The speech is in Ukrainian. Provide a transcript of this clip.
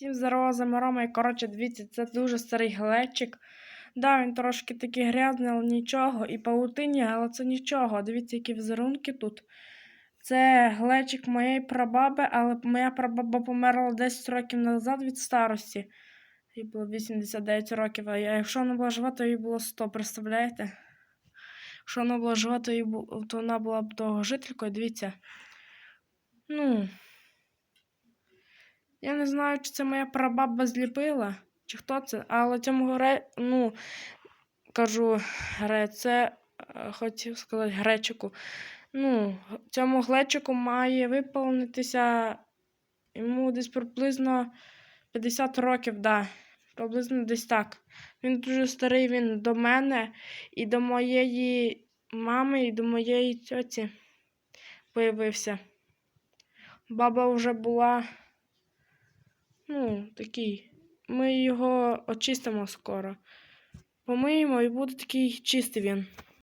Всім здорово, з вами Рома. І коротше, дивіться, це дуже старий глечик. Да, він трошки такий грязний, але нічого. І паутині, але це нічого. Дивіться, які візерунки тут. Це глечик моєї прабаби, але моя прабаба померла 10 років назад від старості. Їй було 89 років, а якщо вона була жива, то їй було 100, представляєте? Якщо вона була жива, то, їй бу- то вона була б довгожителькою, дивіться. Ну. Я не знаю, чи це моя прабаба зліпила, чи хто це, але цьому гре, ну, кажу, гре, це е, хотів сказати гречику. Ну, цьому глечику має виповнитися йому десь приблизно 50 років, да. Приблизно десь так. Він дуже старий, він до мене і до моєї мами, і до моєї тьоті появився. Баба вже була ну, такий. Ми його очистимо скоро. Помиємо і буде такий чистий він.